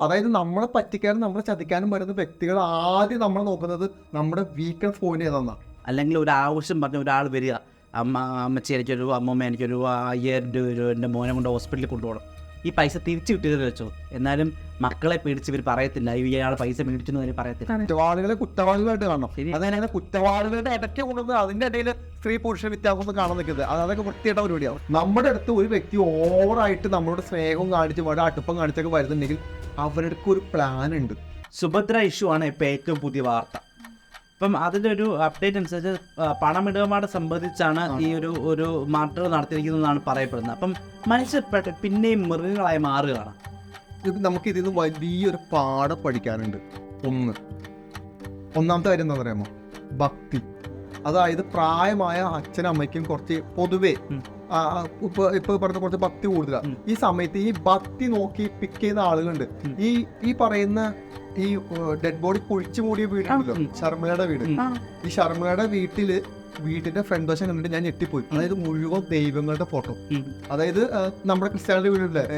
അതായത് നമ്മളെ പറ്റിക്കാനും നമ്മളെ ചതിക്കാനും വരുന്ന വ്യക്തികൾ ആദ്യം നമ്മൾ നോക്കുന്നത് നമ്മുടെ വീക്കൻസ് പോയിന്റ് ഏതാന്നാ? അല്ലെങ്കിൽ ഒരു ആവശ്യം പറഞ്ഞ ഒരാൾ വരിക. അമ്മ അമ്മച്ചി എനിക്കൊരു അമ്മമ്മ എനിക്കൊരു അയ്യായിരം രൂപ ഒരു എന്റെ മോനെ കൊണ്ട് ഹോസ്പിറ്റലിൽ കൊണ്ടുപോകണം. ഈ പൈസ തിരിച്ചു കിട്ടിയത് വെച്ചോ? എന്നാലും മക്കളെ പേടിച്ച് ഇവർ പറയത്തില്ല. ഇയാൾ പൈസ മേടിച്ചെന്ന് അവർ പറയത്തില്ല. കുറ്റവാളികളെ കുറ്റവാളികളായിട്ട് കാണണം. അതങ്ങനെ കുറ്റവാളികളുടെ ഇടയ്ക്ക് കൊണ്ടുവന്ന് അതിന്റെ ഇടയിൽ സ്ത്രീ പുരുഷ വ്യത്യാസം കാണാൻ നിൽക്കുന്നത് അത് അതൊക്കെ വൃത്തിയായിട്ട് പരിപാടിയാണ് നമ്മുടെ അടുത്ത് ഒരു വ്യക്തി ഓവറായിട്ട് നമ്മളോട് സ്നേഹവും കാണിച്ച് വളരെ അടുപ്പം കാണിച്ചൊക്കെ വരുന്നുണ്ടെങ്കിൽ അവരുടെ ഒരു പ്ലാൻ ഉണ്ട്. സുഭദ്ര ഇഷ്യൂ ആണ് ഇപ്പോൾ ഏറ്റവും പുതിയ വാർത്ത. അപ്പം അതിന്റെ ഒരു അപ്ഡേറ്റ് അനുസരിച്ച് പണമിടപാട് സംബന്ധിച്ചാണ് ഈ ഒരു ഒരു മാറ്റർ നടത്തിയിരിക്കുന്നതെന്നാണ് പറയപ്പെടുന്നത്. അപ്പം മനുഷ്യർ പെട്ട- പിന്നെയും മൃഗങ്ങളായി മാറുകയാണ്. നമുക്ക് ഇതിൽ നിന്ന് വലിയൊരു പാഠം പഠിക്കാനുണ്ട്. ഒന്ന്. ഒന്നാമത്തെ കാര്യം എന്താ പറയാമോ ഭക്തി. അതായത് പ്രായമായ അച്ഛനമ്മയ്ക്കും കുറച്ച് പൊതുവേ ഇപ്പൊ ഇപ്പൊ പറഞ്ഞ കുറച്ച് ഭക്തി കൂടുതലാണ്. ഈ സമയത്ത് ഈ ഭക്തി നോക്കി പിക്ക് ചെയ്യുന്ന ആളുകളുണ്ട്. ഈ ഈ പറയുന്ന ഈ ഡെഡ് ബോഡി കുഴിച്ചു മൂടിയ വീടുണ്ടല്ലോ. ശർമ്മയുടെ വീട് ഈ ശർമ്മയുടെ വീട്ടിൽ വീട്ടിന്റെ ഫ്രണ്ട് വശം കണ്ടിട്ട് ഞാൻ ഞെട്ടിപ്പോയി. അതായത് മുഴുവൻ ദൈവങ്ങളുടെ ഫോട്ടോ അതായത് നമ്മുടെ ക്രിസ്ത്യാനിയുടെ വീടില്ലേ?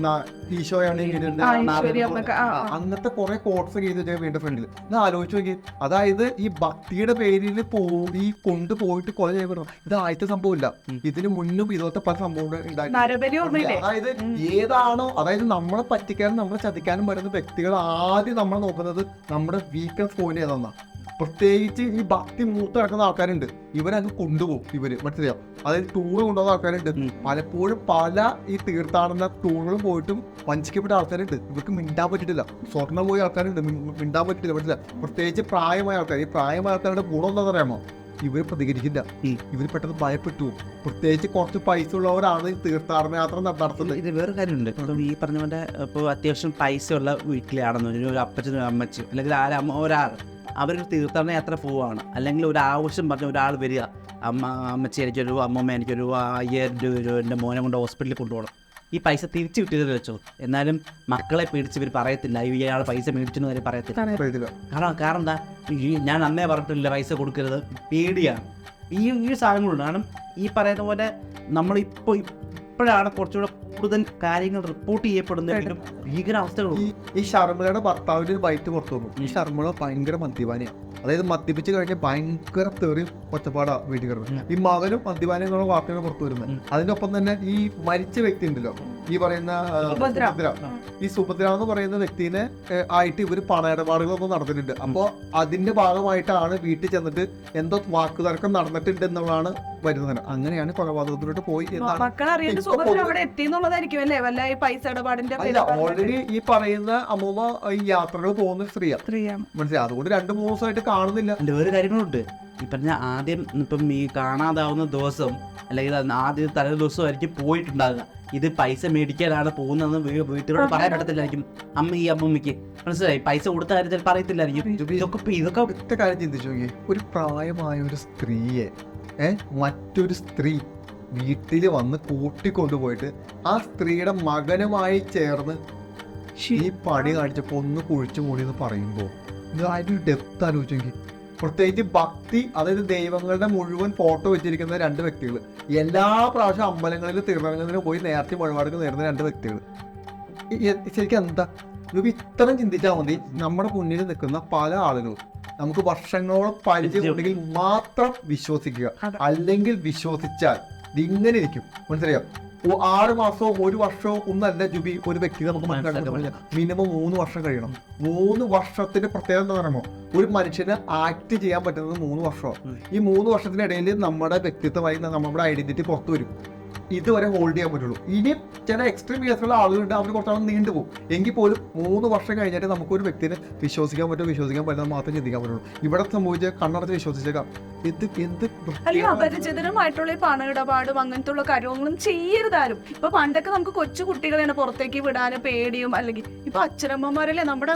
ന- ഈശോയാണ്. അങ്ങനത്തെ കുറെ കോട്ട്സ് ഒക്കെ ചെയ്തിട്ട് വീടിന്റെ ഫ്രണ്ടിൽ ഇത് ആലോചിച്ച് നോക്കി അതായത് ഈ ഭക്തിയുടെ പേരിൽ പോയി കൊണ്ടുപോയിട്ട് കൊല ചെയ്യപ്പെടുന്നു. ഇത് ആദ്യത്തെ സംഭവമില്ല. ഇതിന് മുന്നും ഇതുപോലത്തെ പല സംഭവങ്ങൾ അതായത് ഏതാണോ അതായത് നമ്മളെ പറ്റിക്കാനും നമ്മളെ ചതിക്കാനും വരുന്ന വ്യക്തികൾ ആദ്യം നമ്മൾ നോക്കുന്നത് നമ്മുടെ വീക്കൻസ് പോയിന്റ് ഏതാന്നാ. പ്രത്യേകിച്ച് ഈ ഭക്തി മൂത്ത് കിടക്കുന്ന ആൾക്കാരുണ്ട്. ഇവരങ്ങ് കൊണ്ടുപോകും ഇവർ. മനസ്സിലായോ? അതായത് ടൂറ് കൊണ്ടുപോകുന്ന ആൾക്കാരുണ്ട്. പലപ്പോഴും പല ഈ തീർത്ഥാടന ടൂറുകളും പോയിട്ടും വഞ്ചിക്കപ്പെട്ട ആൾക്കാരുണ്ട്. ഇവർക്ക് മിണ്ടാൻ പറ്റിയിട്ടില്ല. സ്വർണം പോയ ആൾക്കാരുണ്ട്. മിണ്ടാൻ പറ്റില്ല പറ്റില്ല പ്രത്യേകിച്ച് പ്രായമായ ആൾക്കാർ ഈ പ്രായമായ ആൾക്കാരുടെ ഗുണം എന്താണെന്ന് അറിയാമോ? ഇവർ പ്രതികരിക്കില്ല. ഇവർ പെട്ടെന്ന് ഭയപ്പെട്ടു. പ്രത്യേകിച്ച് കുറച്ച് പൈസ ഉള്ളവരാണ് ഈ തീർത്ഥാടന യാത്ര നട- നടത്തുന്നത്. ഇത് വേറെ കാര്യമുണ്ട്. ഇപ്പം ഈ പറഞ്ഞ പോലെ ഇപ്പോൾ അത്യാവശ്യം പൈസ ഉള്ള വീട്ടിലാണെന്നു ഒരു അപ്പച്ചനും അമ്മച്ചും അല്ലെങ്കിൽ ആരാമോ ഒരാൾ. അവരൊരു തീർത്ഥാടന യാത്ര പോവുകയാണ് അല്ലെങ്കിൽ ഒരു ആവശ്യം പറഞ്ഞ ഒരാൾ വരിക. അമ്മ അമ്മച്ചി എനിക്കൊരു അമ്മമ്മ എനിക്കൊരു രൂപ ഒരു എന്റെ മോനെ കൊണ്ട് ഹോസ്പിറ്റലിൽ കൊണ്ടുപോകണം. ഈ പൈസ തിരിച്ചു കിട്ടിയത് വെച്ചോ? എന്നാലും മക്കളെ പേടിച്ച് ഇവർ പറയത്തില്ല. ഇയാൾ പൈസ മേടിച്ചെന്ന് വരെ പറയത്തില്ല. കാരണം കാരണം എന്താ? ഈ ഞാൻ അന്നേ പറഞ്ഞിട്ടില്ല പൈസ കൊടുക്കരുത്. പേടിയാണ്. ഈ ഈ സാധനങ്ങളുണ്ട്. കാരണം ഈ പറയുന്ന പോലെ നമ്മളിപ്പോൾ ഇപ്പോഴാണ് കുറച്ചുകൂടെ കൂടുതൽ കാര്യങ്ങൾ റിപ്പോർട്ട് ചെയ്യപ്പെടുന്നെങ്കിലും ഭീകരാവസ്ഥകളും ഈ ഈ ഷർമിളയുടെ ഭർത്താവിന്റെ ഒരു ബൈറ്റ് പുറത്തു വന്നു. ഈ ഷർമിള ഭയങ്കര മദ്യപാനിയാണ് അതായത് മദ്യപിച്ച് കഴിഞ്ഞ ഭയങ്കര തെറിയും ഒറ്റപ്പാടാ വീട്ടിൽ കിടന്നു ഈ മകനും മദ്യപാനിയും വാർത്തകൾ പുറത്തു വരുന്നത്. അതിനൊപ്പം അതിന്റെ ഒപ്പം തന്നെ ഈ മരിച്ച വ്യക്തി ഉണ്ടല്ലോ. ഈ പറയുന്ന സുഭദ്ര. ഈ സുഭദ്ര എന്ന് പറയുന്ന വ്യക്തിനെ ആയിട്ട് ഇവർ പണയിടപാടുകളൊന്നും നടന്നിട്ടുണ്ട് അപ്പോ അതിന്റെ ഭാഗമായിട്ടാണ് വീട്ടിൽ ചെന്നിട്ട് എന്തോ വാക്കുതർക്കം നടന്നിട്ടുണ്ട് എന്നുള്ളതാണ് വരുന്നത്. അങ്ങനെയാണ് കൊലപാതകത്തിലോട്ട് പോയി മക്കൾ അറിയേണ്ട ഇപ്പൊ അവിടെ എത്തി എന്നുള്ളതായിരിക്കും അല്ലേ ഈ പൈസ അല്ല ഓൾറെഡി ഈ പറയുന്ന അമ്മൂമ്മ ഈ യാത്രകൾ പോകുന്ന സ്ത്രീയാണ്. മനസ്സിലായി? അതുകൊണ്ട് രണ്ട് മൂന്ന് ദിവസമായിട്ട് കാണുന്നില്ല. വേറെ കാര്യങ്ങളുണ്ട്. ഈ പറഞ്ഞ ആദ്യം ഇപ്പം ഈ കാണാതാവുന്ന ദിവസം അല്ലെങ്കിൽ ആദ്യ തലേ ദിവസമായിരിക്കും പോയിട്ടുണ്ടാകുക ഇത് പൈസ മേടിക്കാനാണ് പോകുന്നതെന്ന് വീട്ടിലോട് പറയാൻ പറ്റത്തില്ലായിരിക്കും. അമ്മ ഈ അമ്മമ്മയ്ക്ക് മനസ്സിലായി? പൈസ കൊടുത്ത കാര്യത്തിൽ പറയത്തില്ലായിരിക്കും. ഇതൊക്കെ ഇതൊക്കെ ഒറ്റ കാര്യം ചിന്തിച്ചു നോക്കി ഒരു പ്രായമായ ഒരു സ്ത്രീയെ ഏ മറ്റൊരു സ്ത്രീ വീട്ടിൽ വന്ന് കൂട്ടിക്കൊണ്ടുപോയിട്ട് ആ സ്ത്രീയുടെ മകനുമായി ചേർന്ന് ഈ പണി കാണിച്ചപ്പോൾ ഒന്ന് കുഴിച്ചു മൂടി എന്ന് പറയുമ്പോ ഇത് അതിന്റെ ഒരു ഡെപ്ത് ആലോചിച്ചെങ്കിൽ പ്രത്യേകിച്ച് ഭക്തി അതായത് ദൈവങ്ങളുടെ മുഴുവൻ ഫോട്ടോ വെച്ചിരിക്കുന്ന രണ്ട് വ്യക്തികൾ. എല്ലാ പ്രാവശ്യം അമ്പലങ്ങളിൽ തീർത്ഥാടനത്തിന് പോയി നേരത്തെ വഴിപാടുകൾ നേരുന്ന രണ്ട് വ്യക്തികൾ. ശരിക്കും എന്താ? നമുക്ക് ഇത്രയും ചിന്തിച്ചാൽ മതി. നമ്മുടെ മുന്നിൽ നിൽക്കുന്ന പല ആളുകളും നമുക്ക് വർഷങ്ങളോളം പരിചയമുണ്ടെങ്കിൽ മാത്രം വിശ്വസിക്കുക. അല്ലെങ്കിൽ വിശ്വസിച്ചാൽ ഇങ്ങനെ ഇരിക്കും. മനസ്സിലായോ? ആറ് മാസവും ഒരു വർഷവും ഒന്നല്ല ജുബി ഒരു വ്യക്തി നമുക്ക് മനസ്സിലാക്കാൻ മിനിമം മൂന്ന് വർഷം കഴിയണം. മൂന്ന് വർഷത്തിന്റെ പ്രത്യേകത എന്താ പറയുമ്പോൾ ഒരു മനുഷ്യന് ആക്ട് ചെയ്യാൻ പറ്റുന്നത് മൂന്ന് വർഷമാണ്. ഈ മൂന്ന് വർഷത്തിനിടയിൽ നമ്മുടെ വ്യക്തിത്വമായി നമ്മുടെ ഐഡന്റിറ്റി പുറത്തു വരും. ഇതുവരെ ഹോൾഡ് ചെയ്യാൻ പറ്റുള്ളൂ. ഇനി ചില എക്സ്ട്രീം കേസുള്ള ആളുകളുണ്ട് അവർ കുറച്ചാളും നീണ്ടുപോകും എങ്കിൽ പോലും മൂന്ന് വർഷം കഴിഞ്ഞിട്ട് നമുക്ക് ഒരു വ്യക്തിനെ വിശ്വസിക്കാൻ പറ്റുമോ വിശ്വസിക്കാൻ പറ്റുന്ന മാത്രം ചിന്തിക്കാൻ പറ്റുള്ളൂ. ഇവിടെ സംഭവിച്ച കണ്ണടച്ച് വിശ്വസിച്ചേക്കാം. എന്ത് എന്ത്. അപരിചിതരുമായിട്ടുള്ള ഈ പണമിടപാടും അങ്ങനത്തെ ഉള്ള കാര്യങ്ങളും ചെയ്യരുതാരും. ഇപ്പൊ പണ്ടൊക്കെ നമുക്ക് കൊച്ചു കുട്ടികളെയാണ് പുറത്തേക്ക് വിടാനും പേടിയും അല്ലെങ്കിൽ ഇപ്പൊ അച്ഛനമ്മമാരല്ലേ നമ്മുടെ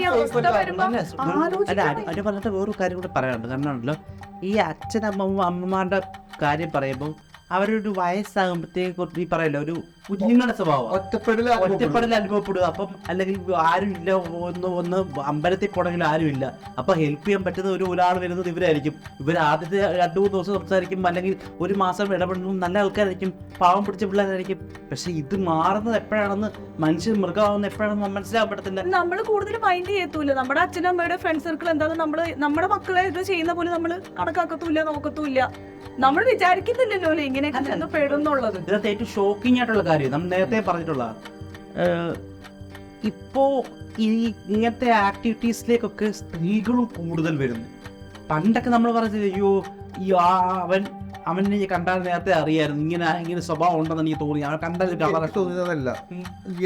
ഈ അവസ്ഥ വരുമ്പോ പറഞ്ഞിട്ട് വേറൊരു കാര്യം കൂടെ പറയാനുണ്ട്. കാരണം ഉണ്ടല്ലോ ഈ അച്ഛനമ്മ അമ്മമാരുടെ കാര്യം പറയുമ്പോൾ അവരൊരു വയസ്സാകുമ്പോഴത്തേക്ക് ഈ പറയല്ലോ ഒരു കുഞ്ഞുങ്ങളുടെ സ്വഭാവം. ഒറ്റപ്പെടൽ ഒറ്റപ്പെടൽ അനുഭവപ്പെടുക അപ്പം അല്ലെങ്കിൽ ആരും ഇല്ല ഒന്ന് ഒന്ന് അമ്പലത്തിൽ പോണെങ്കിൽ ആരും ഇല്ല. അപ്പൊ ഹെൽപ്പ് ചെയ്യാൻ പറ്റുന്ന ഒരു ഒരാൾ വരുന്നത് ഇവരായിരിക്കും. ഇവർ ആദ്യത്തെ രണ്ടു മൂന്ന് ദിവസം സംസാരിക്കും. അല്ലെങ്കിൽ ഒരു മാസം ഇടപെടുന്നു. നല്ല ആൾക്കാരായിരിക്കും. പാവം പിടിച്ച പിള്ളേരായിരിക്കും. പക്ഷെ ഇത് മാറുന്നത് എപ്പോഴാണെന്ന് മനുഷ്യൻ മൃഗമാവുന്ന എപ്പോഴാണെന്ന് മനസ്സിലാക്കാൻ പറ്റത്തില്ല. നമ്മൾ കൂടുതൽ മൈൻഡ് ചെയ്യത്തൂല. നമ്മുടെ അച്ഛനും അമ്മയുടെ ഫ്രണ്ട് സർക്കിൾ എന്താണെന്ന് നമ്മൾ നമ്മുടെ മക്കളെ ഇത് ചെയ്യുന്ന പോലെ നമ്മൾ കണക്കാക്കത്തൂല്ല നോക്കത്തൂല്ല. നമ്മൾ വിചാരിക്കുന്നില്ലല്ലോ ഇങ്ങനെ പെടുന്നുള്ളത്. ഇതിനകത്ത് ഏറ്റവും ഷോക്കിംഗ് ആയിട്ടുള്ള കാര്യം നമ്മൾ നേരത്തെ പറഞ്ഞിട്ടുള്ള ഇപ്പോ ഈ ഇങ്ങനത്തെ ആക്ടിവിറ്റീസിലേക്കൊക്കെ സ്ത്രീകളും കൂടുതൽ വരുന്നു. പണ്ടൊക്കെ നമ്മൾ പറഞ്ഞത് അയ്യോ ഈ അവൻ അവനെ കണ്ടാൽ നേരത്തെ അറിയായിരുന്നു. ഇങ്ങനെ ഇങ്ങനെ സ്വഭാവം ഉണ്ടെന്ന് എനിക്ക് തോന്നി. അവൻ കണ്ടാൽ തോന്നിയതല്ല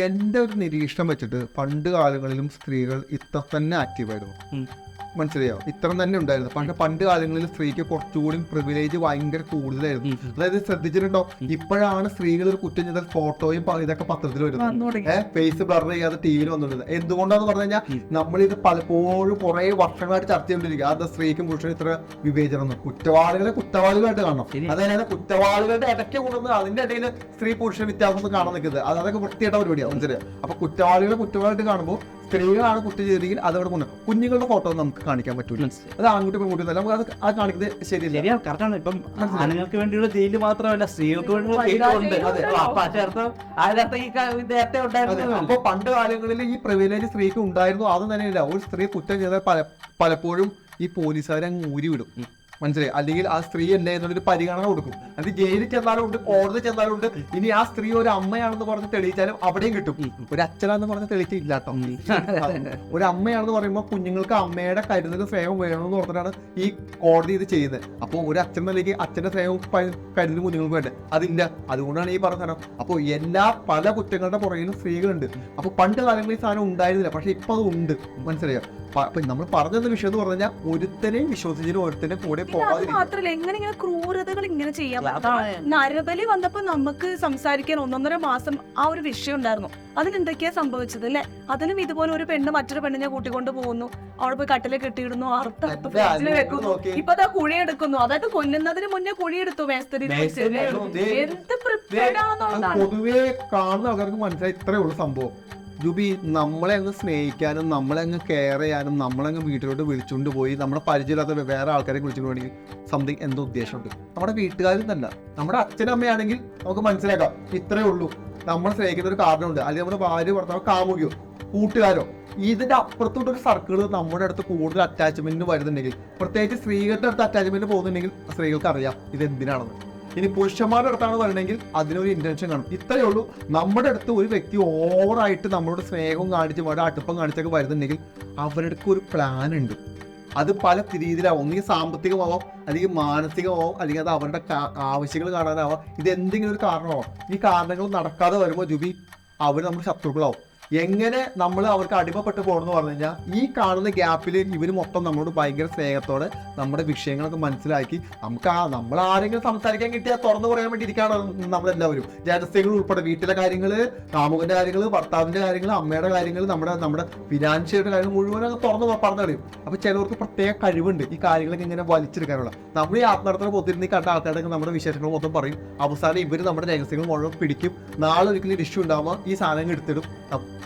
എന്റെ ഒരു നിരീക്ഷണം വെച്ചിട്ട് പണ്ട് കാലങ്ങളിലും സ്ത്രീകൾ ഇത്ര തന്നെ ആക്റ്റീവായിരുന്നു. മനസ്സിലായോ? ഇത്ര തന്നെ ഉണ്ടായിരുന്നു. പക്ഷെ പണ്ട് കാലങ്ങളിൽ സ്ത്രീക്ക് കുറച്ചുകൂടി പ്രിവിലേജ് ഭയങ്കര കൂടുതലായിരുന്നു. അതായത് ശ്രദ്ധിച്ചിട്ടുണ്ടോ? ഇപ്പോഴാണ് സ്ത്രീകൾ ഒരു കുറ്റം ചെയ്താൽ ഫോട്ടോയും ഇതൊക്കെ പത്രത്തിൽ വരുന്നത്. ഫേസ് ബ്ലർ ചെയ്യാതെ ടി വിയിൽ വന്നിട്ടുണ്ട് എന്തുകൊണ്ടാന്ന് പറഞ്ഞു കഴിഞ്ഞാൽ നമ്മളിത് പലപ്പോഴും കുറെ വർഷങ്ങളായിട്ട് ചർച്ച ചെയ്തുകൊണ്ടിരിക്കുക. അത് സ്ത്രീക്കും പുരുഷനും ഇത്ര വിവേചനം. കുറ്റവാളികളെ കുറ്റവാളികളായിട്ട് കാണണം. അതായത് കുറ്റവാളികളുടെ ഇടയ്ക്ക് കൂടുന്നത് അതിന്റെ ഇടയിൽ സ്ത്രീ പുരുഷ വ്യത്യാസം കാണാൻ നിൽക്കുന്നത് അത് അതൊക്കെ വൃത്തിയായിട്ട പരിപാടിയാണ് മനസ്സിലായി? അപ്പൊ കുറ്റവാളികളെ കുറ്റവാളിയായിട്ട് കാണുമ്പോൾ സ്ത്രീകളാണ് കുട്ടി ചെയ്തെങ്കിൽ അതവിടെ കൊണ്ട് കുഞ്ഞുങ്ങളുടെ ഫോട്ടോ നമുക്ക് കാണിക്കാൻ പറ്റൂല. അത് ആൺകുട്ടി പെൺകുട്ടി അല്ല നമുക്ക് അത് അത് കാണിക്കുന്നത് ശരിയല്ല. കറക്റ്റാണ് ഇപ്പം ആണുങ്ങൾക്ക് വേണ്ടിയുള്ള ജയിൽ മാത്രമല്ല സ്ത്രീകൾക്ക് വേണ്ടിയുള്ള അപ്പൊ. പണ്ട് കാലങ്ങളിൽ ഈ പ്രിവിലേജ് സ്ത്രീക്ക് ഉണ്ടായിരുന്നു. അതും തന്നെയില്ല. ഒരു സ്ത്രീ കുറ്റം ചെയ്താൽ പല പലപ്പോഴും ഈ പോലീസുകാരെ അങ്ങ് ഊരി വിടും. മനസ്സിലായി? അല്ലെങ്കിൽ ആ സ്ത്രീ അല്ലേ എന്നുള്ളൊരു പരിഗണന കൊടുക്കും. അത് ജയിലിൽ ചെന്നാലും ഉണ്ട് കോടതി ചെന്നാലും ഉണ്ട്. ഇനി ആ സ്ത്രീ ഒരു അമ്മയാണെന്ന് പറഞ്ഞ് തെളിയിച്ചാലും അവിടെയും കിട്ടും. ഒരു അച്ഛനാണെന്ന് പറഞ്ഞ് തെളിയിച്ചില്ല കേട്ടോ. ഒരു അമ്മയാണെന്ന് പറയുമ്പോൾ കുഞ്ഞുങ്ങൾക്ക് അമ്മയുടെ കരുതലും സ്നേഹം വേണമെന്ന് പറഞ്ഞിട്ടാണ് ഈ കോടതി ഇത് ചെയ്യുന്നത്. അപ്പോൾ ഒരു അച്ഛൻ നിലയ്ക്ക് അച്ഛന്റെ സ്നേഹം കരുതൽ കരുതലും കുഞ്ഞുങ്ങൾക്ക് വേണ്ടത് അതില്ല. അതുകൊണ്ടാണ് ഈ പറഞ്ഞ സാധനം അപ്പോൾ എല്ലാ പല കുറ്റങ്ങളുടെ പുറകിലും സ്ത്രീകളുണ്ട്. അപ്പോൾ പണ്ട് കാലങ്ങളിൽ ഈ സാധനം ഉണ്ടായിരുന്നില്ല. പക്ഷെ ഇപ്പൊ അത് ഉണ്ട്. മനസ്സിലായോ? നമ്മൾ പറഞ്ഞ വിഷയം എന്ന് പറഞ്ഞു കഴിഞ്ഞാൽ ഒരുത്തനെയും വിശ്വസിച്ചിട്ട് ഒരുത്തനെ കൂടെ അത് മാത്രല്ല എങ്ങനെ ഇങ്ങനെ ക്രൂരതകൾ ഇങ്ങനെ ചെയ്യാൻ നരബലി വന്നപ്പോ നമുക്ക് സംസാരിക്കാൻ ഒന്നൊന്നര മാസം ആ ഒരു വിഷയം ഉണ്ടായിരുന്നു. അതിനെന്തൊക്കെയാ സംഭവിച്ചത് അല്ലെ? അതിനും ഇതുപോലെ ഒരു പെണ്ണ് മറ്റൊരു പെണ്ണിനെ കൂട്ടിക്കൊണ്ട് പോകുന്നു. അവിടെ പോയി കട്ടിലെ കെട്ടിയിടുന്നു അർത്ഥ വെക്കുന്നു. ഇപ്പൊ അതാ കുഴിയെടുക്കുന്നു. അതായത് കൊല്ലുന്നതിന് മുന്നേ കുഴിയെടുത്തു മേസ്തരി മേസ്തരി എന്ത് പ്രിപ്പയർഡ് ആണെന്നുള്ളതാണ്. പൊതുവേ കാണുന്ന ആൾക്കാർക്ക് മനസ്സിലായി ഇത്രേ ഉള്ളൂ സംഭവം. ജുബി നമ്മളെ അങ്ങ് സ്നേഹിക്കാനും നമ്മളെ അങ്ങ് കെയർ ചെയ്യാനും നമ്മളെ നമ്മളങ്ങ് വീട്ടിലോട്ട് വിളിച്ചുകൊണ്ട് പോയി നമ്മുടെ പരിചയമില്ലാത്ത വേറെ ആൾക്കാരെ വിളിച്ചുകൊണ്ട് പോകണമെങ്കിൽ സംതിങ് എന്തോ ഉദ്ദേശമുണ്ട്. നമ്മുടെ വീട്ടുകാരിൽ തന്നെ നമ്മുടെ അച്ഛനും അമ്മയാണെങ്കിൽ നമുക്ക് മനസ്സിലാക്കാം. ഇത്രയേ ഉള്ളൂ. നമ്മൾ സ്നേഹിക്കുന്ന ഒരു കാരണമുണ്ട്. അല്ലെങ്കിൽ നമ്മുടെ ഭാര്യ ഭർത്താവ് കാമുകിയോ കൂട്ടുകാരോ ഇതിന്റെ അപ്പുറത്തോട്ട് ഒരു സർക്കിൾ നമ്മുടെ അടുത്ത് കൂടുതൽ അറ്റാച്ച്മെന്റ് വരുന്നുണ്ടെങ്കിൽ പ്രത്യേകിച്ച് സ്ത്രീകളുടെ അടുത്ത് അറ്റാച്ച്മെന്റ് പോകുന്നുണ്ടെങ്കിൽ സ്ത്രീകൾക്ക് അറിയാം ഇത് എന്തിനാണെന്ന് ഇനി പുരുഷന്മാരുടെ അടുത്താണ് പറയണമെങ്കിൽ അതിനൊരു ഇന്റൻഷൻ കാണും. ഇത്രയേ ഉള്ളൂ. നമ്മുടെ അടുത്ത് ഒരു വ്യക്തി ഓവറായിട്ട് നമ്മളോട് സ്നേഹവും കാണിച്ച് വളരെ അടുപ്പം കാണിച്ചൊക്കെ വരുന്നുണ്ടെങ്കിൽ അവരുടെ ഒരു പ്ലാൻ ഉണ്ട്. അത് പല രീതിയിലാവും. ഒന്നുകിൽ സാമ്പത്തികമാവാം അല്ലെങ്കിൽ മാനസികമാവാം അല്ലെങ്കിൽ അത് അവരുടെ ആവശ്യങ്ങൾ കാണാനാവാം. ഇത് എന്തെങ്കിലും ഒരു കാരണമാവാം. ഈ കാരണങ്ങൾ നടക്കാതെ വരുമ്പോൾ ജുബി അവർ നമ്മുടെ ശത്രുക്കളാവും. എങ്ങനെ നമ്മൾ അവർക്ക് അടിമപ്പെട്ട് പോകണമെന്ന് പറഞ്ഞു കഴിഞ്ഞാൽ ഈ കാണുന്ന ഗ്യാപ്പിൽ ഇവർ മൊത്തം നമ്മളോട് ഭയങ്കര സ്നേഹത്തോടെ നമ്മുടെ വിഷയങ്ങളൊക്കെ മനസ്സിലാക്കി നമുക്ക് ആ നമ്മൾ ആരെങ്കിലും സംസാരിക്കാൻ കിട്ടിയാൽ തുറന്നു പറയാൻ വേണ്ടി ഇരിക്കുകയാണ് നമ്മളെല്ലാവരും. രഹസ്യങ്ങൾ ഉൾപ്പെടെ വീട്ടിലെ കാര്യങ്ങൾ കാമുകന്റെ കാര്യങ്ങൾ ഭർത്താവിന്റെ കാര്യങ്ങൾ അമ്മയുടെ കാര്യങ്ങൾ നമ്മുടെ നമ്മുടെ ഫിനാൻഷ്യൽ കാര്യങ്ങൾ മുഴുവൻ അങ്ങ് തുറന്ന് പറഞ്ഞു കളയും അപ്പൊ ചിലവർക്ക് പ്രത്യേക കഴിവുണ്ട് ഈ കാര്യങ്ങളൊക്കെ ഇങ്ങനെ വലിച്ചെടുക്കാനുള്ള. നമ്മൾ ഈ ആത്മാർത്ഥന പൊത്തിരുന്ന് കണ്ട ആൾക്കാരൊക്കെ നമ്മുടെ വിശേഷങ്ങൾ മൊത്തം പറയും. അവസാനം ഇവർ നമ്മുടെ രഹസ്യങ്ങൾ മുഴുവൻ പിടിക്കും. നാളെ ഒരിക്കലും ഇഷ്യൂ ഉണ്ടാകുമ്പോൾ ഈ സാധനങ്ങൾ എടുത്തിടും.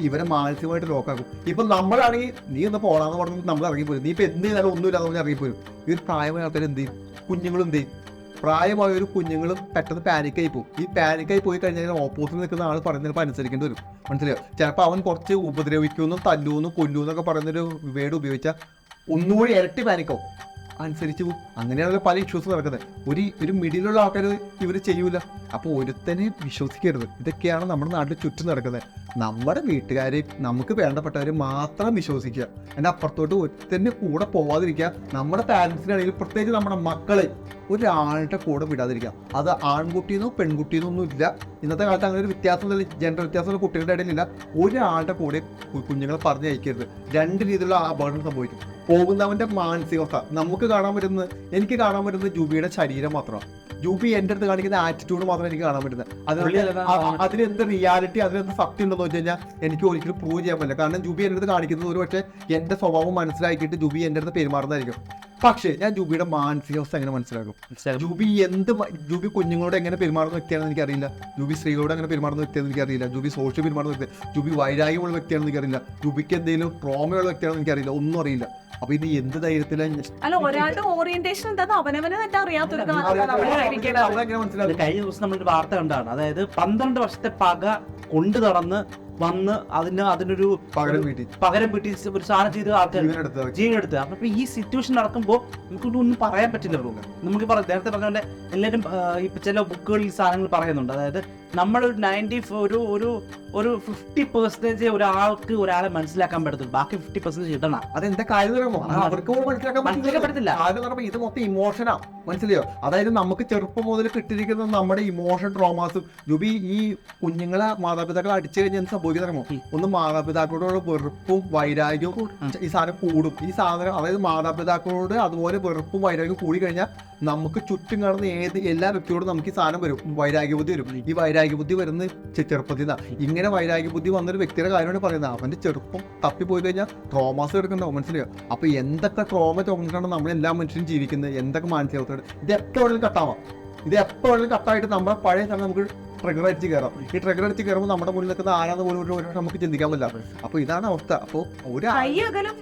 ഇവരെ മാനസികമായിട്ട് ലോക്കാക്കും ഇപ്പൊ നമ്മളാണെങ്കിൽ നീ ഒന്ന് പോണാന്ന് പറഞ്ഞ് നമ്മൾ ഇറങ്ങിപ്പോരും നീ ഇപ്പൊ എന്ത് ചെയ്താലും ഒന്നുമില്ലാന്ന് പറഞ്ഞ് ഇറങ്ങിപ്പോരും ഈ ഒരു പ്രായമായ എന്ത് ചെയ്യും? കുഞ്ഞുങ്ങളും എന്ത് ചെയ്യും? പ്രായമായ ഒരു കുഞ്ഞുങ്ങളും പെട്ടെന്ന് പാനിക്കായി പോകും. ഈ പാനിക്കായി പോയി കഴിഞ്ഞാൽ ഓപ്പോസിറ്റ് നിൽക്കുന്ന ആൾ പറയുന്നത് ചിലപ്പോൾ അനുസരിക്കേണ്ടി വരും. മനസ്സിലായോ? ചിലപ്പോൾ അവൻ കുറച്ച് ഉപദ്രവിക്കുന്നു തല്ലൂന്നു കൊല്ലൂന്നൊക്കെ പറയുന്നൊരു വേർഡ് ഉപയോഗിച്ചാൽ ഒന്നുകൂടി ഇരട്ടി പാനിക്കാവും അനുസരിച്ച് പോകും അങ്ങനെയാണല്ലോ പല ഇഷ്യൂസ് നടക്കുന്നത്. ഒരു ഒരു മിഡിലുള്ള ആൾക്കാർ ഇവർ ചെയ്യൂല. അപ്പോൾ ഒരുത്തനെ വിശ്വസിക്കരുത്. ഇതൊക്കെയാണ് നമ്മുടെ നാട്ടിൽ ചുറ്റും നടക്കുന്നത്. നമ്മുടെ വീട്ടുകാരെ നമുക്ക് വേണ്ടപ്പെട്ടവരെ മാത്രം വിശ്വസിക്കുക. എന്റെ അപ്പുറത്തോട്ട് ഒരുത്തന്നെ കൂടെ പോവാതിരിക്കുക. നമ്മുടെ പാരൻസിനാണെങ്കിലും പ്രത്യേകിച്ച് നമ്മുടെ മക്കളെ ഒരാളുടെ കൂടെ വിടാതിരിക്കുക. അത് ആൺകുട്ടിയെന്നോ പെൺകുട്ടിയെന്നോ ഒന്നും ഇല്ല. ഇന്നത്തെ കാലത്ത് അങ്ങനെ ഒരു വ്യത്യാസം ജെൻഡർ വ്യത്യാസമുള്ള കുട്ടികളുടെ ഇടയിലില്ല. ഒരാളുടെ കൂടെ കുഞ്ഞുങ്ങളെ പറഞ്ഞ് അയക്കരുത് രണ്ട് രീതിയിലുള്ള അപകടം സംഭവിക്കും. പോകുന്നവന്റെ മാനസികാവസ്ഥ. നമുക്ക് കാണാൻ പറ്റുന്നത് എനിക്ക് കാണാൻ പറ്റുന്നത് ജൂബിയുടെ ശരീരം മാത്രമാണ്. ജൂബി എന്റെ അടുത്ത് കാണിക്കുന്ന ആറ്റിറ്റ്യൂഡ് മാത്രമേ എനിക്ക് കാണാൻ പറ്റുന്നത്. അതിന് എന്ത് റിയാലിറ്റി അതിനെന്ത് റിയാലിറ്റി അതിനെന്ത് സത്യം ഉണ്ടെന്ന് വെച്ച് കഴിഞ്ഞാൽ എനിക്ക് ഒരിക്കലും പ്രൂവ് ചെയ്യാൻ പറ്റില്ല. കാരണം ജൂബി എന്റെ അടുത്ത് കാണിക്കുന്നത് ഒരു പക്ഷേ എന്റെ സ്വഭാവം മനസ്സിലാക്കിയിട്ട് ജൂബി എന്റെ അടുത്ത് പെരുമാറുന്നതായിരിക്കും. പക്ഷേ ഞാൻ ജൂബിയുടെ മാനസികാവസ്ഥ എങ്ങനെ മനസ്സിലാക്കും? ജൂബി എന്ത് ജൂബി കുഞ്ഞുങ്ങളോട് എങ്ങനെ പെരുമാറുന്ന വ്യക്തിയാണെന്ന് എനിക്കറിയില്ല. ജൂബി സ്ത്രീകളോട് എങ്ങനെ പെരുമാറുന്ന വ്യക്തിയാണെന്ന് എനിക്കറിയില്ല. ജൂബി സോഷ്യൽ പെരുമാറുന്ന വ്യക്തി ജൂബി വൈരാഗ്യമുള്ള വ്യക്തിയാണെന്ന് എനിക്കറിയില്ല. ജൂബിക്ക് എന്തെങ്കിലും ട്രോമയുള്ള വ്യക്തിയാണെന്ന് എനിക്കറിയില്ല. ഒന്നും അറിയില്ല. അപ്പൊ ഇത് എന്ത് ധൈര്യത്തിലാണ് അല്ല ഒരാളുടെ ഓറിയന്റേഷൻ എന്താന്ന് അവനവന് തന്നെ അറിയാത്തൊരു കഴിഞ്ഞ ദിവസം നമ്മളൊരു വാർത്ത കണ്ടാണ് അതായത് പന്ത്രണ്ട് വർഷത്തെ പക കൊണ്ടു നടന്ന് വന്ന് അതിന് അതിനൊരു പകരം വീട്ടി പകരം വീട്ടി ഒരു സാധനം ചെയ്ത് ആൾക്കാർ ജീവനെടുത്ത് അപ്പൊ ഈ സിറ്റുവേഷൻ നടക്കുമ്പോൾ നമുക്കൊന്നും ഒന്നും പറയാൻ പറ്റില്ല ബ്രോ നമുക്ക് പറയാം നേരത്തെ പറഞ്ഞ പോലെ എല്ലാവരും ഇപ്പൊ ചില ബുക്കുകളിൽ ഈ സാധനങ്ങൾ പറയുന്നുണ്ട്. അതായത് നമ്മൾ ഒരു നയന്റി ഒരു ഒരു ഒരു ഫിഫ്റ്റി പെർസെന്റേജ് ഒരാൾക്ക് ഒരാളെ മനസ്സിലാക്കാൻ പറ്റത്തുള്ളൂ. ബാക്കി ഫിഫ്റ്റി പെർസെന്റേജ് ഇടണം. അതെന്താ കാര്യം? അവർക്ക് മനസ്സിലാക്കാൻ പറ്റത്തില്ല. കാര്യം ഇത് മൊത്തം ഇമോഷനാ മനസ്സിലായോ? അതായത് നമുക്ക് ചെറുപ്പം മുതൽ കിട്ടിയിരിക്കുന്ന നമ്മുടെ ഇമോഷൻ ട്രോമാസും ജുബി ഈ കുഞ്ഞുങ്ങളെ മാതാപിതാക്കളെ അടിച്ചു കഴിഞ്ഞാൽ സംഭവിക്കുന്നറിയുമോ. ഒന്ന് മാതാപിതാക്കളോടുള്ള വെറുപ്പും വൈരാഗ്യവും. ഈ സാധനം കൂടും. ഈ സാധനം അതായത് മാതാപിതാക്കളോട് അതുപോലെ വെറുപ്പും വൈരാഗ്യവും കൂടി കഴിഞ്ഞാൽ നമുക്ക് ചുറ്റും കാണുന്ന ഏത് എല്ലാ വ്യക്തിയോടും നമുക്ക് ഈ സാധനം വരും. വൈരാഗ്യബുദ്ധി വരും. ഈ വൈരാഗ്യബുദ്ധി വരുന്ന ചെറുപ്പത്തിൽ നിന്നാണ് ഇങ്ങനെ വൈരാഗ്യബുദ്ധി വന്നൊരു വ്യക്തിയുടെ കാര്യമാണ് പറയുന്നത്. അവന്റെ ചെറുപ്പം തപ്പിപ്പോയി കഴിഞ്ഞാൽ ട്രോമാസ് എടുക്കണ്ടാവും മനസ്സിലായോ? അപ്പൊ എന്തൊക്കെ ട്രോമ തോന്നിട്ടാണ് നമ്മൾ എല്ലാ മനുഷ്യരും ജീവിക്കുന്നത്? എന്തൊക്കെ മാനസികാവസ്ഥ? ഇത് എപ്പോഴും കട്ടാവാം ഇത് എപ്പോഴും കട്ടായിട്ട് നമ്മുടെ പഴയ സമയം നമുക്ക് ട്രിഗർ അടിച്ച് കയറാം. ഈ ട്രിഗർ അടിച്ച് കയറുമ്പോൾ നമ്മുടെ മുന്നിൽ നിൽക്കുന്ന ആരാന്ന് പോലും ഒരു ഒരു നമുക്ക് ചിന്തിക്കാൻ പറ്റില്ല. അപ്പൊ ഇതാണ് അവസ്ഥ. അപ്പൊ ഒരു അല്ല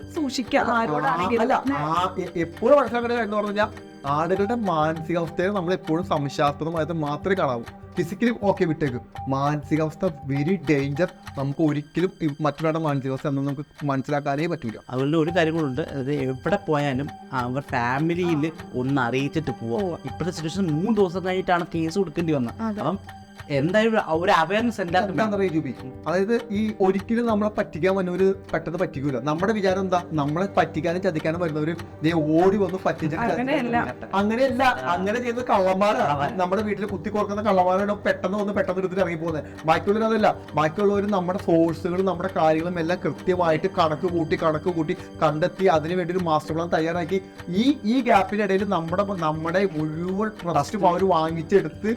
എപ്പോഴും മനസ്സിലാക്കേണ്ട എന്ന് പറഞ്ഞു കഴിഞ്ഞാൽ ആളുകളുടെ മാനസികാവസ്ഥയെ നമ്മൾ എപ്പോഴും സംശാസ്ത്രമായിട്ട് മാത്രമേ കാണാവൂ. Physically okay വിട്ടേക്കും. മാനസികാവസ്ഥ വെരി ഡേഞ്ചർ നമുക്ക് ഒരിക്കലും മറ്റൊരാളുടെ മാനസികാവസ്ഥ എന്ന് നമുക്ക് മനസ്സിലാക്കാനേ പറ്റില്ല അതുകൊണ്ട് ഒരു കാര്യം കൂടെ ഉണ്ട്. അതായത് എവിടെ പോയാലും അവർ ഫാമിലിയിൽ ഒന്ന് അറിയിച്ചിട്ട് പോവാം. ഇപ്പോഴത്തെ സിറ്റുവേഷൻ മൂന്ന് ദിവസം കഴിഞ്ഞിട്ടാണ് കേസ് കൊടുക്കേണ്ടി വന്നത്. അതെ. അപ്പം എന്തായാലും ഒരു- അവയർനെസ്. അതായത് ഈ ഒരിക്കലും നമ്മളെ പറ്റിക്കാൻ വന്നവര് പെട്ടെന്ന് പറ്റിക്കൂല. നമ്മുടെ വിചാരം എന്താ? നമ്മളെ പറ്റിക്കാനും ചതിക്കാനും വരുന്നവര് ദേ ഓടി വന്ന് പറ്റിച്ച അങ്ങനെയല്ല. അങ്ങനെയല്ല. അങ്ങനെ ചെയ്യുന്ന കള്ളന്മാരാണ്. നമ്മുടെ വീട്ടിൽ കുത്തി കൊടുക്കുന്ന കള്ളന്മാരാണ് പെട്ടെന്ന് വന്ന് പെട്ടെന്ന് എടുത്തിട്ട് ഇറങ്ങി പോകുന്നത് ബാക്കിയുള്ളവർ അതല്ല. ബാക്കിയുള്ളവർ നമ്മുടെ സോഴ്സുകളും നമ്മുടെ കാര്യങ്ങളും എല്ലാം കൃത്യമായിട്ട് കണക്ക് കൂട്ടി കണക്ക് കൂട്ടി കണ്ടെത്തി അതിനുവേണ്ടി ഒരു മാസ്റ്റർ പ്ലാൻ തയ്യാറാക്കി. ഈ ഈ ഗ്യാപ്പിനിടയിൽ നമ്മുടെ നമ്മുടെ മുഴുവൻ ട്രസ്റ്റും അവർ വാങ്ങിച്ചെടുത്ത്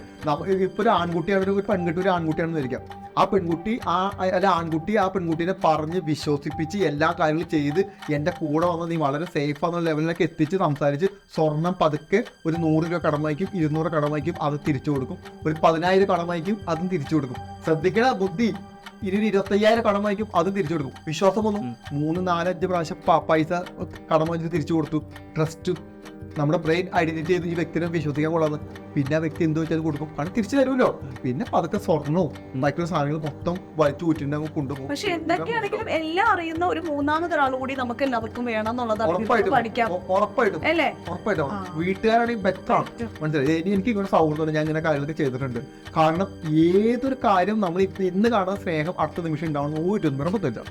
ഇപ്പൊ ഒരു ആൺകുട്ടിയാണ് ഒരു പെൺകുട്ടി ഒരു ആൺകുട്ടിയാണെന്ന് ധരിക്കാം ആ പെൺകുട്ടി ആ അല്ല ആൺകുട്ടി ആ പെൺകുട്ടിനെ പറഞ്ഞ് വിശ്വസിപ്പിച്ച് എല്ലാ കാര്യങ്ങളും ചെയ്ത് എന്റെ കൂടെ വന്ന് നീ വളരെ സേഫ് ആണെന്ന ലെവലിലേക്ക് എത്തിച്ച് സംസാരിച്ച് സ്വർണം പതുക്കെ ഒരു നൂറ് രൂപ കടം വാങ്ങിക്കും ഇരുന്നൂറ് കടം വാങ്ങിക്കും അത് തിരിച്ചു കൊടുക്കും. ഒരു പതിനായിരം കടം വാങ്ങിക്കും അതും തിരിച്ചു കൊടുക്കും. ശ്രദ്ധിക്കണ ബുദ്ധി. ഇനി ഒരു ഇരുപത്തയ്യായിരം കടം വാങ്ങിക്കും അതും തിരിച്ചു കൊടുക്കും. വിശ്വാസം വന്നു. ഉം. മൂന്ന് നാലഞ്ച് പ്രാവശ്യം പൈസ കടം വാങ്ങിച്ച് തിരിച്ചു കൊടുത്തു. ട്രസ്റ്റ് നമ്മുടെ ബ്രെയിൻ ഐഡന്റിറ്റി ചെയ്ത് ഈ വ്യക്തിനെ വിശ്വസിക്കാൻ കൊള്ളാന്ന്. പിന്നെ ആ വ്യക്തി എന്ത് വെച്ചാൽ കൊടുക്കും. കാരണം തിരിച്ചു തരുമല്ലോ പിന്നെ പതുക്കെ സ്വർണവും മറ്റുള്ള സാധനങ്ങൾ മൊത്തം വലിച്ചു ഊറ്റിണ്ടാകും കൊണ്ടുപോകും. പക്ഷെ എന്തൊക്കെയാണെങ്കിലും എല്ലാം അറിയുന്ന ഒരു മൂന്നാമതൊരാൾ കൂടി നമുക്ക് എല്ലാവർക്കും വേണം എന്നുള്ളതാണ് ഉറപ്പായിട്ടും. പഠിക്കാം. ഉറപ്പായിട്ടും. അല്ലേ? ഉറപ്പായിട്ടും. വീട്ടുകാരാണെങ്കിൽ ബെറ്റർ. ആണ് മനസ്സിലായി എനിക്ക് ഇങ്ങനെ സൗഹൃദം ഞാൻ ഇങ്ങനെ കാര്യങ്ങളൊക്കെ ചെയ്തിട്ടുണ്ട്. കാരണം ഏതൊരു കാര്യം നമ്മൾ ഇന്ന് കാണുന്ന സ്നേഹം അടുത്ത നിമിഷം ഉണ്ടാവുന്ന ഒരു നിർബന്ധമില്ല